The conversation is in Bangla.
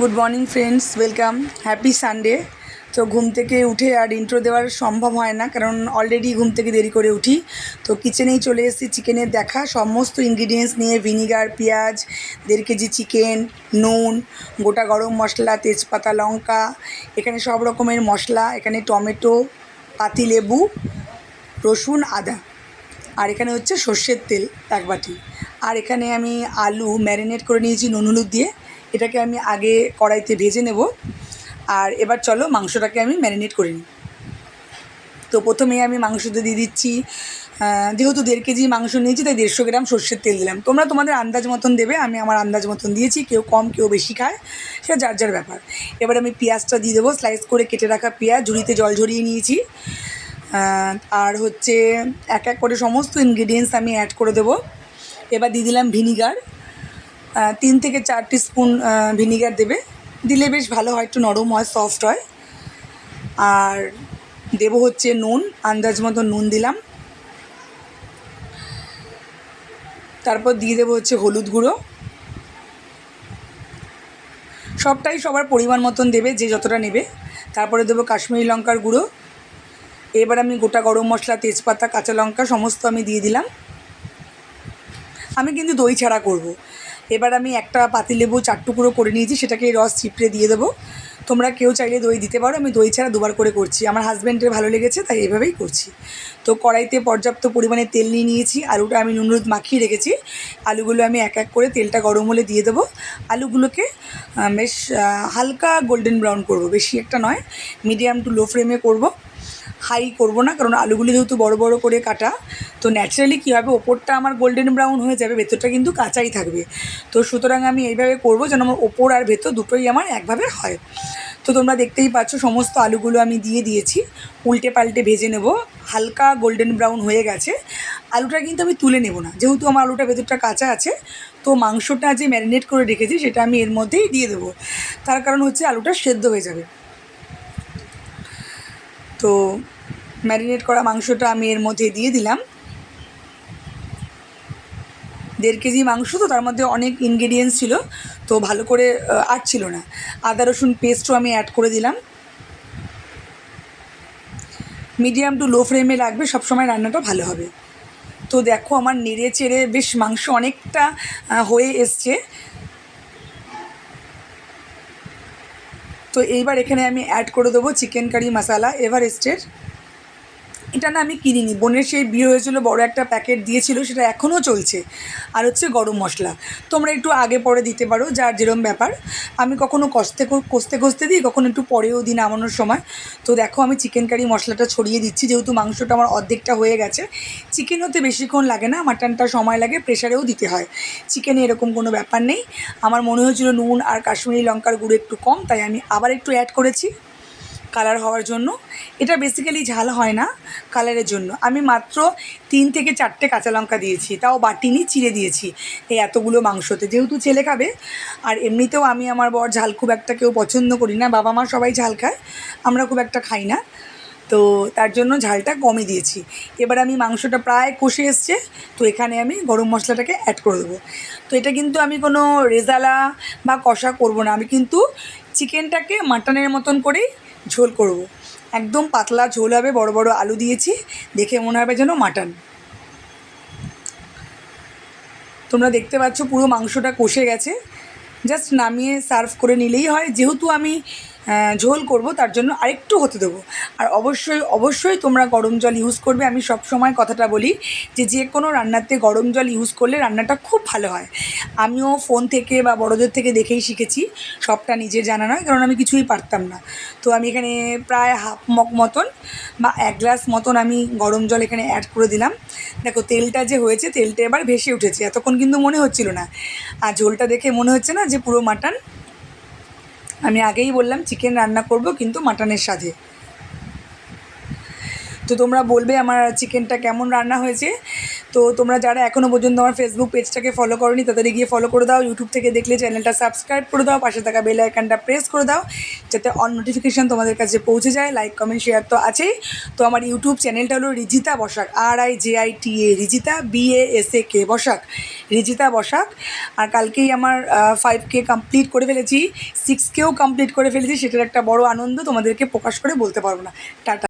Good morning friends welcome happy Sunday তো ঘুম থেকে উঠে আর ইন্ট্রো দেওয়ার সম্ভব হয় না, কারণ অলরেডি ঘুম থেকে দেরি করে উঠি। তো কিচেনেই চলে এসেছি চিকেনের দেখা। সমস্ত ইনগ্রিডিয়েন্টস নিয়ে ভিনিগার পেঁয়াজ, দেড় কেজি চিকেন নুন, গোটা গরম মশলা, তেজপাতা, লঙ্কা, এখানে সব রকমের মশলা, এখানে টমেটো পাতিলেবু রসুন, আদা। আর এখানে হচ্ছে সর্ষের তেল এক বাটি। আর এখানে আমি আলু ম্যারিনেট করে নিয়েছি নুন, হলুদ দিয়ে। এটাকে আমি আগে কড়াইতে ভেজে নেব। আর এবার চলো মাংসটাকে আমি ম্যারিনেট করে নিই। তো প্রথমেই আমি মাংসতে দিয়ে দিচ্ছি যেহেতু দেড় কেজি মাংস নিয়েছি, তাই দেড়শো গ্রাম সর্ষের তেল দিলাম। তোমরা তোমাদের আন্দাজ মতন দেবে, আমি আমার আন্দাজ মতন দিয়েছি, কেউ কম, কেউ বেশি খায় সেটা যার যার ব্যাপার। এবার আমি পেঁয়াজটা দিয়ে দেবো স্লাইস করে কেটে রাখা পেঁয়াজ, ঝুড়িতে জল ঝরিয়ে নিয়েছি। আর হচ্ছে এক এক করে সমস্ত ইনগ্রিডিয়েন্টস আমি অ্যাড করে দেবো। এবার দিয়ে দিলাম ভিনিগার তিন থেকে চার স্পুন ভিনিগার দেবে। দিলে বেশ ভালো হয়, একটু নরম হয় সফট হয়। আর দেব হচ্ছে নুন, আন্দাজ মতো নুন দিলাম। তারপর দিয়ে দেবো হচ্ছে হলুদ গুঁড়ো। সবটাই সবার পরিমাণ মতন দেবে, যে যতটা নেবে। তারপরে দেবো কাশ্মীরি লঙ্কার গুঁড়ো। এবার আমি গোটা গরম মশলা, তেজপাতা, কাঁচা লঙ্কা, সমস্ত আমি দিয়ে দিলাম। আমি কিন্তু দই ছাড়া করব। এবার আমি একটা পাতিলেবু, চার টুকরো করে নিয়েছি, সেটাকে রস চিপড়ে দিয়ে দেবো। তোমরা কেউ চাইলে দই দিতে পারো, আমি দই ছাড়া দুবার করে করছি। আমার হাজব্যান্ডের ভালো লেগেছে, তাই এভাবেই করছি। তো কড়াইতে পর্যাপ্ত পরিমাণে তেল নিয়ে নিয়েছি, আলুটা আমি নুন হলুদ মাখিয়ে রেখেছি। আলুগুলো আমি এক এক করে তেলটা গরম হলে দিয়ে দেবো। আলুগুলোকে বেশ হালকা গোল্ডেন ব্রাউন করব, বেশি একটা নয় মিডিয়াম টু লো ফ্লেমে করব। হাই করব না, কারণ আলুগুলো যেহেতু বড় বড় করে কাটা, তো ন্যাচারালি কী হবে, ওপরটা আমার গোল্ডেন ব্রাউন হয়ে যাবে, ভেতরটা কিন্তু কাঁচাই থাকবে। তো সুতরাং আমি এইভাবে করব যেন আমার ওপর আর ভেতর দুটোই আমার একভাবে হয়। তো তোমরা দেখতেই পাচ্ছ, সমস্ত আলুগুলো আমি দিয়ে দিয়েছি, উল্টে পাল্টে ভেজে নেব, হালকা গোল্ডেন ব্রাউন হয়ে গেছে। আলুটা কিন্তু আমি তুলে নেব না, যেহেতু আমার আলুটা ভেতরটা কাঁচা আছে, তো মাংসটা যে ম্যারিনেট করে রেখেছি, সেটা আমি এর মধ্যেই দিয়ে দেবো। তার কারণ হচ্ছে আলুটা সেদ্ধ হয়ে যাবে। তো ম্যারিনেট করা মাংসটা আমি এর মধ্যে দিয়ে দিলাম। দেড় কেজি মাংস তো তার মধ্যে অনেক ইনগ্রেডিয়েন্টস ছিল, তো ভালো করে আটছিল না। আদা, রসুন পেস্টও আমি অ্যাড করে দিলাম। মিডিয়াম টু লো ফ্লেমে রাখবে সবসময় রান্নাটা ভালো হবে। তো দেখো আমার নেড়ে চেড়ে বেশ মাংস অনেকটা হয়ে এসছে। তো এইবার এখানে আমি অ্যাড করে দেবো চিকেন কারি মশালা এভারেস্টের এটা না আমি কিনিনি। বোনের সেই বিয়ে হয়েছিল, বড় একটা প্যাকেট দিয়েছিল, সেটা এখনও চলছে। আর হচ্ছে গরম মশলা। তোমরা একটু আগে পরে দিতে পারো, যার যেরম ব্যাপার। আমি কখনো কষতে কষতে কষতে দিই, কখনো একটু পরেও দিই নামানোর সময়। তো দেখো, আমি চিকেন কারি মশলাটা ছড়িয়ে দিচ্ছি, যেহেতু মাংসটা আমার অর্ধেকটা হয়ে গেছে। চিকেন হতে বেশিক্ষণ লাগে না মাটনটা সময় লাগে প্রেশারেও দিতে হয়। চিকেনে এরকম কোনো ব্যাপার নেই। আমার মনে হয়েছিল নুন আর কাশ্মীরি লঙ্কার গুঁড়ো একটু কম, তাই আমি আবার একটু অ্যাড করেছি। কালার হওয়ার জন্য। এটা বেসিক্যালি ঝাল হয় না কালারের জন্য। আমি মাত্র তিন থেকে চারটে কাঁচা লঙ্কা দিয়েছি, তাও বাটিনি, চিড়ে দিয়েছি। এই এতগুলো মাংসতে যেহেতু ছেলে খাবে, আর এমনিতেও আমি আমার বর ঝাল খুব একটা কেউ পছন্দ করি না, বাবা মা সবাই ঝাল খায়, আমরা খুব একটা খাই না। তো তার জন্য ঝালটা কমই দিয়েছি। এবার আমি মাংসটা প্রায় কষে এসছে, তো এখানে আমি গরম মশলাটাকে অ্যাড করে দেবো। তো এটা কিন্তু আমি কোনো রেজালা বা কষা করব না। আমি কিন্তু চিকেনটাকে মাটনের মতন করেই ঝোল করব। একদম পাতলা ঝোল হবে, বড় বড় আলু দিয়েছি, দেখে মনে হবে যেন মাটন। তোমরা দেখতে পাচ্ছ পুরো মাংসটা কষে গেছে। জাস্ট নামিয়ে সার্ভ করে নিলেই হয়। যেহেতু আমি ঝোল করব, তার জন্য আরেকটু হতে দেবো। আর অবশ্যই অবশ্যই তোমরা গরম জল ইউজ করবে। আমি সব সময় কথাটা বলি যে যে কোনো রান্নাতে গরম জল ইউজ করলে রান্নাটা খুব ভালো হয়। আমিও ফোন থেকে বা বড়দের থেকে দেখেই শিখেছি, সবটা নিজের জানা নয়, কারণ আমি কিছুই পারতাম না। তো আমি এখানে প্রায় হাফ মগ মতন বা এক গ্লাস মতন আমি গরম জল এখানে অ্যাড করে দিলাম। দেখো, তেলটা যে হয়েছে, তেলটা এবার ভেসে উঠেছে। এতক্ষণ কিন্তু মনে হচ্ছিল না। আর ঝোলটা দেখে মনে হচ্ছে না যে পুরো মাটন আমি আগেই বললাম চিকেন রান্না করব কিন্তু মাটনের সাথে। তো তোমরা বলবে আমার চিকেনটা কেমন রান্না হয়েছে। তো তোমরা যারা এখনও পর্যন্ত আমার ফেসবুক পেজটাকে ফলো করোনি, তাদের গিয়ে ফলো করে দাও। ইউটিউব থেকে দেখলে চ্যানেলটা সাবস্ক্রাইব করে দাও। পাশে থাকা বেল আইকনটা প্রেস করে দাও, যাতে অন নোটিফিকেশান তোমাদের কাছে পৌঁছে যায়। লাইক কমেন্ট শেয়ার তো আছেই। তো আমার ইউটিউব চ্যানেলটা হলো Rijita Basak R I J I T A Rijita B A S A K Basak. Rijita Basak. আর কালকেই আমার ফাইভ কে কমপ্লিট করে ফেলেছি সিক্স কেও কমপ্লিট করে ফেলেছি, সেটার একটা বড় আনন্দ তোমাদেরকে প্রকাশ করে বলতে পারব না। টাটা।